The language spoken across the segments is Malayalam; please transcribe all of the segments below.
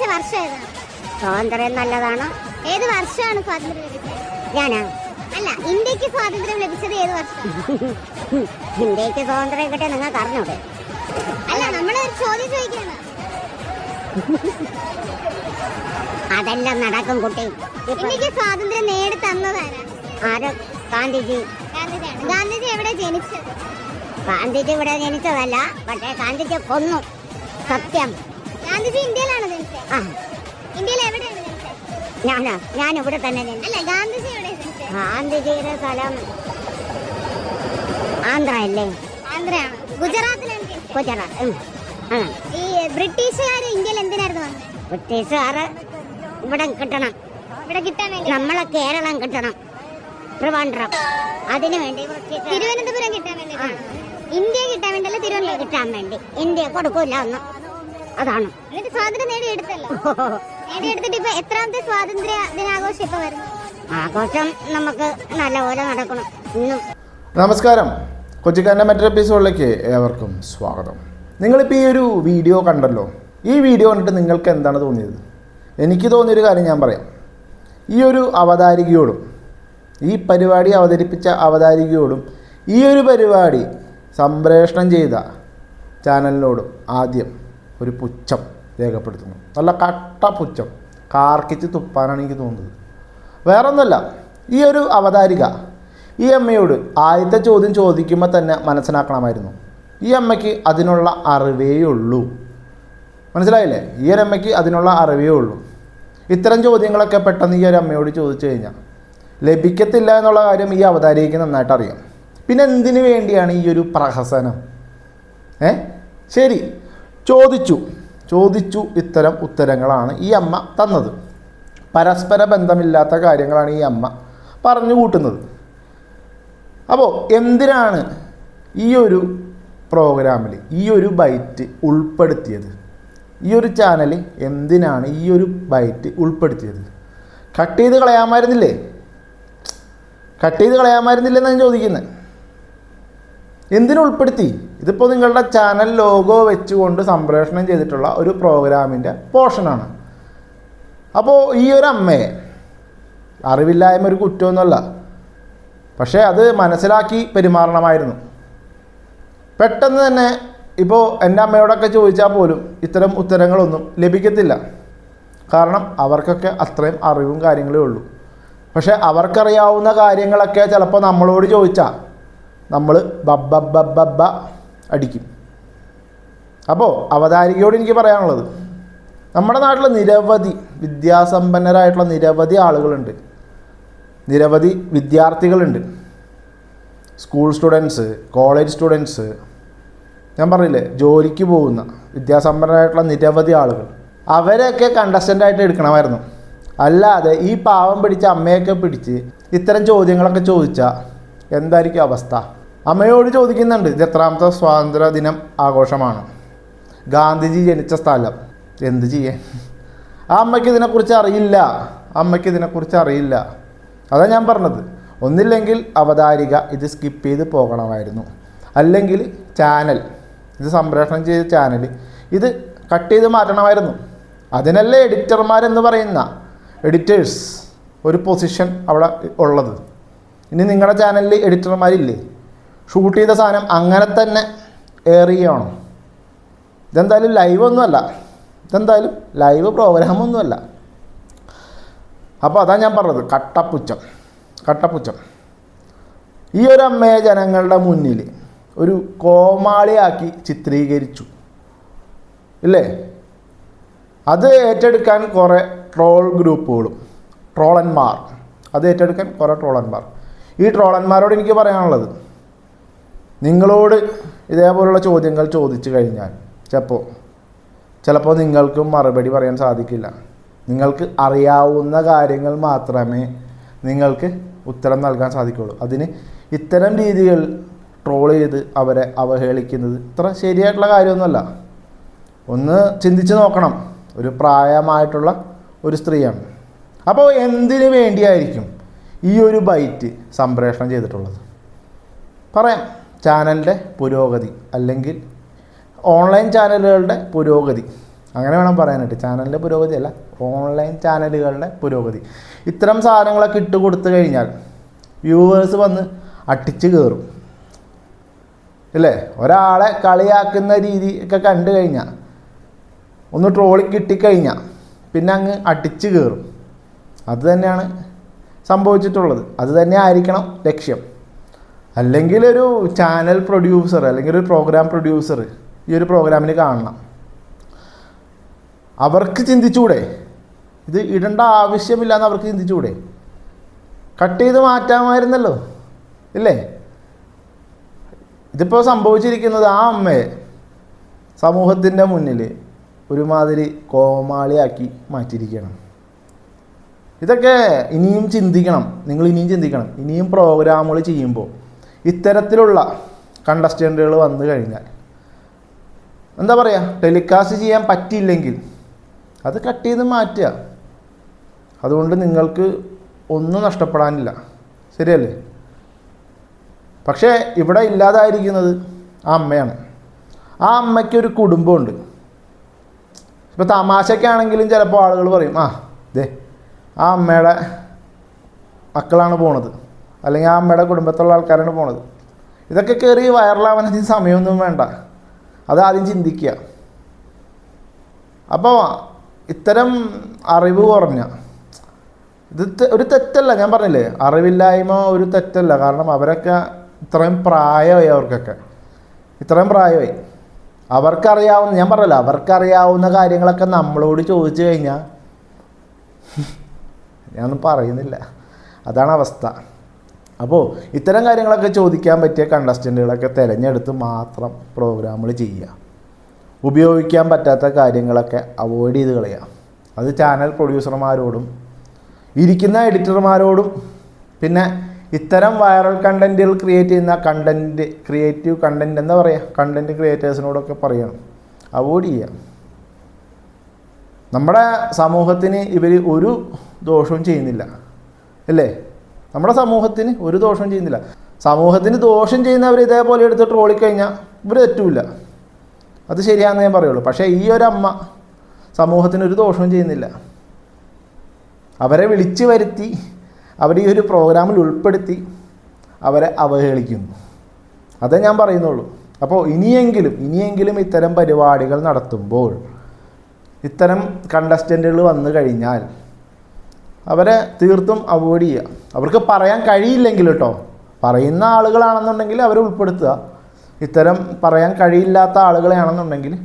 ലഭിച്ച വർഷം ഏതാണ് സ്വാതന്ത്ര്യം നല്ലതാണ്? ഏത് വർഷമാണ് സ്വാതന്ത്ര്യം ലഭിച്ചത്? ഞാനാ. അല്ല ഇന്ത്യയ്ക്ക് സ്വാതന്ത്ര്യം ലഭിച്ചത് ഏത് വർഷം? ഇന്ത്യയ്ക്ക് സ്വാതന്ത്ര്യം കിട്ടിയ നിങ്ങൾക്ക് അറിഞ്ഞൂടെ? അല്ല നമ്മൾ ഒരു ചോദ്യം ചോദിക്കാണ് അതെല്ലാം നടക്കും കുട്ടി. ഇന്ത്യയ്ക്ക് സ്വാതന്ത്ര്യം നേടി തന്നതാരാണ് ആര്? ഗാന്ധിജി. ഗാന്ധിജിയാണ്. ഗാന്ധിജി എവിടെ ജനിച്ചത്? ഗാന്ധിജി ഇവിടെ ജനിച്ചതല്ല പക്ഷേ ഗാന്ധിജി കൊന്നു. സത്യം. ഗാന്ധിജി ഇന്ത്യയിലാണ് ജനിച്ചത് ആ. ഇന്ത്യയിൽ എവിടെയാണ് ജനിച്ചത് ഞാനാ ഞാൻ ഇവിടെ തന്നെ ജനിച്ചു. അല്ല ഗാന്ധിജി എവിടെ ജനിച്ചത് ഗാന്ധിജിയുടെ സ്ഥലം ആന്ധ്ര അല്ലേ ആന്ധ്രയാണ്. ഗുജറാത്തിലാണ് ജനിച്ചത് ഗുജറാത്ത് ഉം. ആ. ഈ ബ്രിട്ടീഷുകാർ ഇന്ത്യയിൽ എന്തിനായിരുന്നു വന്നത് ബ്രിട്ടീഷുകാര് ഇവിടെ കിട്ടണം. ഇവിടെ കിട്ടാൻ വേണ്ടി. നമ്മളെ കേരളം കിട്ടണം. ട്രിവാൻഡ്രം. അതിനു വേണ്ടി ബ്രിട്ടീഷുകാര് തിരുവനന്തപുരം കിട്ടാൻ വേണ്ടി ഇന്ത്യ കിട്ടാൻ വേണ്ടിയല്ല തിരുവനന്തപുരം? കിട്ടാൻ വേണ്ടി. ഇന്ത്യ കൊടുക്കൂല ഒന്നും അതാണ്. എന്നിട്ട് സ്വാതന്ത്ര്യം നേടിയെടുത്തല്ലോ നേടിയെടുത്തിട്ട് ഇപ്പൊ എത്രാമത്തെ സ്വാതന്ത്ര്യ ദിനാഘോഷം ഇപ്പൊ വരുന്നു? ആഘോഷം നമുക്ക് നല്ലപോലെ നടക്കണം. ഇന്നും. നമസ്കാരം. കൊച്ചിക്കാരന്റെ മറ്റൊരു എപ്പിസോഡിലേക്ക് ഏവർക്കും സ്വാഗതം. നിങ്ങളിപ്പോൾ ഈ ഒരു വീഡിയോ കണ്ടല്ലോ? ഈ വീഡിയോ കണ്ടിട്ട് നിങ്ങൾക്ക് എന്താണ് തോന്നിയത്? എനിക്ക് തോന്നിയൊരു കാര്യം ഞാൻ പറയാം. ഈ ഒരു അവതാരികയോടും ഈ പരിപാടി അവതരിപ്പിച്ച അവതാരികയോടും ഈ ഒരു പരിപാടി സംപ്രേഷണം ചെയ്ത ചാനലിനോടും ആദ്യം ഒരു പുച്ഛം രേഖപ്പെടുത്തുന്നു. നല്ല കട്ട പുച്ഛം. കാർക്കിച്ച് തുപ്പാനാണ് എനിക്ക് തോന്നുന്നത്. വേറൊന്നുമല്ല ഈ ഒരു അവതാരിക ഈ അമ്മയോട് ആദ്യത്തെ ചോദ്യം ചോദിക്കുമ്പോൾ തന്നെ മനസ്സിലാക്കണമായിരുന്നു. ഈ അമ്മയ്ക്ക് അതിനുള്ള അറിവേ ഉള്ളൂ. മനസ്സിലായില്ലേ? ഈ ഒരു അമ്മയ്ക്ക് അതിനുള്ള അറിവേ ഉള്ളൂ. ഇത്തരം ചോദ്യങ്ങളൊക്കെ പെട്ടെന്ന് ഈ ഒരു അമ്മയോട് ചോദിച്ചു കഴിഞ്ഞാൽ ലഭിക്കത്തില്ല എന്നുള്ള കാര്യം ഈ അവതാരികയ്ക്ക് നന്നായിട്ട് അറിയാം. പിന്നെ എന്തിനു വേണ്ടിയാണ് ഈ ഒരു പ്രഹസനം? ഏ? ശരി ചോദിച്ചു. ചോദിച്ചു ഇത്തരം ഉത്തരങ്ങളാണ് ഈ അമ്മ തന്നത്. പരസ്പര ബന്ധമില്ലാത്ത കാര്യങ്ങളാണ് ഈ അമ്മ പറഞ്ഞു കൂട്ടുന്നത്. അപ്പോൾ എന്തിനാണ് ഈ ഒരു പ്രോഗ്രാമിൽ ഈ ഒരു ബൈറ്റ് ഉൾപ്പെടുത്തിയത്? ഈ ഒരു ചാനൽ എന്തിനാണ് ഈ ഒരു ബൈറ്റ് ഉൾപ്പെടുത്തിയത്? കട്ട് ചെയ്ത് കളയാമായിരുന്നില്ലേ കട്ട് ചെയ്ത് കളയാമായിരുന്നില്ലെന്നാണ് ചോദിക്കുന്നത് എന്തിനു ഉൾപ്പെടുത്തി? ഇതിപ്പോൾ നിങ്ങളുടെ ചാനൽ ലോഗോ വെച്ചുകൊണ്ട് സംപ്രേഷണം ചെയ്തിട്ടുള്ള ഒരു പ്രോഗ്രാമിന്റെ പോർഷനാണ് അപ്പോൾ ഈ ഒരു അമ്മയെ അറിവില്ലായ്മ ഒരു കുറ്റമൊന്നുമല്ല. പക്ഷേ അത് മനസ്സിലാക്കി പെരുമാറണമായിരുന്നു. പെട്ടെന്ന് തന്നെ ഇപ്പോൾ എന്റെ അമ്മയോടൊക്കെ ചോദിച്ചാൽ പോലും ഇത്തരം ഉത്തരങ്ങളൊന്നും ലഭിക്കത്തില്ല. കാരണം അവർക്കൊക്കെ അത്രയും അറിവും കാര്യങ്ങളേ ഉള്ളൂ. പക്ഷേ അവർക്കറിയാവുന്ന കാര്യങ്ങളൊക്കെ ചിലപ്പോൾ നമ്മളോട് ചോദിച്ചാൽ നമ്മൾ ബബ്ബ ബബ്ബ അടിക്കും. അപ്പോൾ അവതാരികയോട് എനിക്ക് പറയാനുള്ളത് നമ്മുടെ നാട്ടിൽ നിരവധി വിദ്യാസമ്പന്നരായിട്ടുള്ള നിരവധി ആളുകളുണ്ട്. നിരവധി വിദ്യാർത്ഥികളുണ്ട്. സ്കൂൾ സ്റ്റുഡൻസ് കോളേജ് സ്റ്റുഡൻസ് ഞാൻ പറഞ്ഞില്ലേ ജോലിക്ക് പോകുന്ന വിദ്യാസമ്പന്നരായിട്ടുള്ള നിരവധി ആളുകൾ. അവരെയൊക്കെ കണ്ടസ്റ്റന്റായിട്ട് എടുക്കണമായിരുന്നു. അല്ലാതെ ഈ പാവം പിടിച്ച അമ്മയൊക്കെ പിടിച്ച് ഇത്തരം ചോദ്യങ്ങളൊക്കെ ചോദിച്ചാൽ എന്തായിരിക്കും അവസ്ഥ? അമ്മയോട് ചോദിക്കുന്നുണ്ട് ഇത് എത്രാമത്തെ സ്വാതന്ത്ര്യ ദിനം ആഘോഷമാണ്? ഗാന്ധിജി ജനിച്ച സ്ഥലം. എന്ത് ചെയ്യേ ആ അമ്മയ്ക്ക് ഇതിനെക്കുറിച്ച് അറിയില്ല. അമ്മയ്ക്ക് ഇതിനെക്കുറിച്ച് അറിയില്ല. അതാ ഞാൻ പറഞ്ഞത്. ഒന്നില്ലെങ്കിൽ അവതാരിക ഇത് സ്കിപ്പ് ചെയ്ത് പോകണമായിരുന്നു. അല്ലെങ്കിൽ ചാനൽ ഇത് സംപ്രേഷണം ചെയ്ത ചാനൽ ഇത് കട്ട് ചെയ്ത് മാറ്റണമായിരുന്നു. അതിനല്ലേ എഡിറ്റർമാരെന്ന് പറയുന്ന എഡിറ്റേഴ്സ് ഒരു പൊസിഷൻ അവിടെ ഉള്ളത്. ഇനി നിങ്ങളുടെ ചാനലിൽ എഡിറ്റർമാരില്ലേ ഷൂട്ട് ചെയ്ത സാധനം അങ്ങനെ തന്നെ ഏറിയാണ് ഇതെന്തായാലും ലൈവ് ഒന്നുമല്ല ഇതെന്തായാലും ലൈവ് പ്രോഗ്രാമൊന്നുമല്ല അപ്പോൾ അതാണ് ഞാൻ പറഞ്ഞത് കട്ടപ്പുച്ചം കട്ടപ്പുച്ചം ഈ ഒരു അമ്മയെ ജനങ്ങളുടെ മുന്നിൽ ഒരു കോമാളിയാക്കി ചിത്രീകരിച്ചു. ഇല്ലേ? അത് ഏറ്റെടുക്കാൻ കുറേ ട്രോൾ ഗ്രൂപ്പുകളും ട്രോളന്മാർ അത് ഏറ്റെടുക്കാൻ കുറേ ട്രോളന്മാർ ഈ ട്രോളന്മാരോട് എനിക്ക് പറയാനുള്ളത് നിങ്ങളോട് ഇതേപോലുള്ള ചോദ്യങ്ങൾ ചോദിച്ചു കഴിഞ്ഞാൽ ചിലപ്പോൾ ചിലപ്പോൾ നിങ്ങൾക്കും മറുപടി പറയാൻ സാധിക്കില്ല. നിങ്ങൾക്ക് അറിയാവുന്ന കാര്യങ്ങൾ മാത്രമേ നിങ്ങൾക്ക് ഉത്തരം നൽകാൻ സാധിക്കുകയുള്ളൂ അതിന് ഇത്തരം രീതികൾ ട്രോൾ ചെയ്ത് അവരെ അവഹേളിക്കുന്നത് ഇത്ര ശരിയായിട്ടുള്ള കാര്യമൊന്നുമല്ല. ഒന്ന് ചിന്തിച്ച് നോക്കണം. ഒരു പ്രായമായിട്ടുള്ള ഒരു സ്ത്രീയാണ്. അപ്പോൾ എന്തിനു വേണ്ടിയായിരിക്കും ഈ ഒരു ബൈറ്റ് സംപ്രേഷണം ചെയ്തിട്ടുള്ളത്? പറയാം. ചാനലിന്റെ പുരോഗതി അല്ലെങ്കിൽ ഓൺലൈൻ ചാനലുകളുടെ പുരോഗതി. അങ്ങനെ വേണം പറയാനായിട്ട്. ചാനലിന്റെ പുരോഗതി അല്ല ഓൺലൈൻ ചാനലുകളുടെ പുരോഗതി. ഇത്തരം സാധനങ്ങളൊക്കെ ഇട്ട് കൊടുത്തു കഴിഞ്ഞാൽ വ്യൂവേഴ്സ് വന്ന് അട്ടിച്ച് കയറും. അല്ലേ ഒരാളെ കളിയാക്കുന്ന രീതി ഒക്കെ കണ്ടു കഴിഞ്ഞാൽ ഒന്ന് ട്രോളി കിട്ടിക്കഴിഞ്ഞാൽ പിന്നെ അങ്ങ് അടിച്ച് കയറും. അത് തന്നെയാണ് സംഭവിച്ചിട്ടുള്ളത്. അത് തന്നെ ആയിരിക്കണം ലക്ഷ്യം. അല്ലെങ്കിൽ ഒരു ചാനൽ പ്രൊഡ്യൂസർ അല്ലെങ്കിൽ ഒരു പ്രോഗ്രാം പ്രൊഡ്യൂസർ ഈ ഒരു പ്രോഗ്രാമിന് കാണണം. അവർക്ക് ചിന്തിച്ചുകൂടെ ഇത് ഇടേണ്ട ആവശ്യമില്ലാന്ന് അവർക്ക് ചിന്തിച്ചുകൂടെ കട്ട് ചെയ്ത് മാറ്റാമായിരുന്നല്ലോ ഇല്ലേ? ഇതിപ്പോൾ സംഭവിച്ചിരിക്കുന്നത് ആ അമ്മയെ സമൂഹത്തിന്റെ മുന്നിൽ ഒരുമാതിരി കോമാളിയാക്കി മാറ്റിയിരിക്കണം ഇതൊക്കെ ഇനിയും ചിന്തിക്കണം നിങ്ങൾ ഇനിയും ചിന്തിക്കണം. ഇനിയും പ്രോഗ്രാമുകൾ ചെയ്യുമ്പോൾ ഇത്തരത്തിലുള്ള കണ്ടസ്റ്റന്റുകൾ വന്നു കഴിഞ്ഞാൽ എന്താ പറയുക ടെലികാസ്റ്റ് ചെയ്യാൻ പറ്റിയില്ലെങ്കിൽ അത് കട്ട് ചെയ്ത് മാറ്റുക. അതുകൊണ്ട് നിങ്ങൾക്ക് ഒന്നും നഷ്ടപ്പെടാനില്ല. ശരിയല്ലേ? പക്ഷേ ഇവിടെ ഇല്ലാതായിരിക്കുന്നത് ആ അമ്മയാണ്. ആ അമ്മയ്ക്ക് ഒരു കുടുംബമുണ്ട്. ഇപ്പോൾ തമാശയ്ക്കാണെങ്കിലും ചിലപ്പോൾ ആളുകൾ പറയും ആ ദേ ആ അമ്മയുടെ മക്കളാണ് പോണത്. അല്ലെങ്കിൽ ആ അമ്മയുടെ കുടുംബത്തുള്ള ആൾക്കാരാണ് പോണത്. ഇതൊക്കെ കയറി വൈറലാവാൻ സമയമൊന്നും വേണ്ട. അതാദ്യം ചിന്തിക്കുക. അപ്പോൾ ഇത്തരം അറിവ് കുറഞ്ഞ ഇത് ഒരു തെറ്റല്ല ഞാൻ പറഞ്ഞില്ലേ അറിവില്ലായ്മ ഒരു തെറ്റല്ല. കാരണം അവരൊക്കെ ഇത്രയും പ്രായമായി അവർക്കൊക്കെ. ഇത്രയും പ്രായമായി. അവർക്കറിയാവുന്ന ഞാൻ പറഞ്ഞല്ലോ അവർക്കറിയാവുന്ന കാര്യങ്ങളൊക്കെ നമ്മളോട് ചോദിച്ചു കഴിഞ്ഞാൽ ഞാനൊന്നും പറയുന്നില്ല. അതാണ് അവസ്ഥ. അപ്പോൾ ഇത്തരം കാര്യങ്ങളൊക്കെ ചോദിക്കാൻ പറ്റിയ കണ്ടസ്റ്റന്റുകളൊക്കെ തിരഞ്ഞെടുത്ത് മാത്രം പ്രോഗ്രാമുകൾ ചെയ്യുക. ഉപയോഗിക്കാൻ പറ്റാത്ത കാര്യങ്ങളൊക്കെ അവോയ്ഡ് ചെയ്ത് കളയുക. അത് ചാനൽ പ്രൊഡ്യൂസർമാരോടും ഇരിക്കുന്ന എഡിറ്റർമാരോടും പിന്നെ ഇത്തരം വൈറൽ കണ്ടന്റുകൾ ക്രിയേറ്റ് ചെയ്യുന്ന കണ്ടന്റ് ക്രിയേറ്റീവ് കണ്ടന്റ് എന്താ പറയുക കണ്ടന്റ് ക്രിയേറ്റേഴ്സിനോടൊക്കെ പറയണം. അവോയ്ഡ് ചെയ്യുക. നമ്മുടെ സമൂഹത്തിന് ഇവർ ഒരു ദോഷവും ചെയ്യുന്നില്ല. അല്ലേ? നമ്മുടെ സമൂഹത്തിന് ഒരു ദോഷവും ചെയ്യുന്നില്ല. സമൂഹത്തിന് ദോഷം ചെയ്യുന്നവർ ഇതേപോലെ എടുത്ത് ട്രോളിക്കഴിഞ്ഞാൽ ഇവർ തെറ്റില്ല അത് ശരിയാണെന്ന് ഞാൻ പറയുള്ളൂ. പക്ഷേ ഈ ഒരമ്മ സമൂഹത്തിന് ഒരു ദോഷവും ചെയ്യുന്നില്ല. അവരെ വിളിച്ചു വരുത്തി അവരെ ഈ ഒരു പ്രോഗ്രാമിൽ ഉൾപ്പെടുത്തി അവരെ അവഹേളിക്കുന്നു. അതേ ഞാൻ പറയുന്നുള്ളൂ. അപ്പോൾ ഇനിയെങ്കിലും ഇനിയെങ്കിലും ഇത്തരം പരിപാടികൾ നടത്തുമ്പോൾ ഇത്തരം കണ്ടസ്റ്റന്റുകൾ വന്നു കഴിഞ്ഞാൽ അവരെ തീർത്തും അവോയ്ഡ് ചെയ്യുക. അവർക്ക് പറയാൻ കഴിയില്ലെങ്കിൽ കേട്ടോ. പറയുന്ന ആളുകളാണെന്നുണ്ടെങ്കിൽ അവരെ ഉൾപ്പെടുത്തുക. ഇത്തരം പറയാൻ കഴിയില്ലാത്ത ആളുകളെയാണെന്നുണ്ടെങ്കിൽ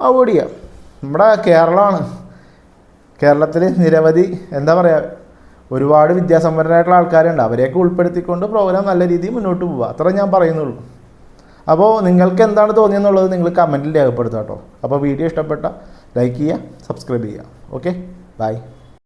അവോയ്ഡ് ചെയ്യുക. നമ്മുടെ കേരളമാണ്. കേരളത്തിൽ നിരവധി എന്താ പറയുക ഒരുപാട് വിദ്യാസമ്പന്നരായിട്ടുള്ള ആൾക്കാരുണ്ട്. അവരെയൊക്കെ ഉൾപ്പെടുത്തിക്കൊണ്ട് പ്രോഗ്രാം നല്ല രീതിയിൽ മുന്നോട്ട് പോവുക. അത്ര ഞാൻ പറയുന്നുള്ളൂ. അപ്പോൾ നിങ്ങൾക്ക് എന്താണ് തോന്നിയെന്നുള്ളത് നിങ്ങൾ കമന്റിൽ രേഖപ്പെടുത്തുക കേട്ടോ. അപ്പോൾ വീഡിയോ ഇഷ്ടപ്പെട്ട ലൈക്ക് ചെയ്യുക സബ്സ്ക്രൈബ് ചെയ്യുക. Okay bye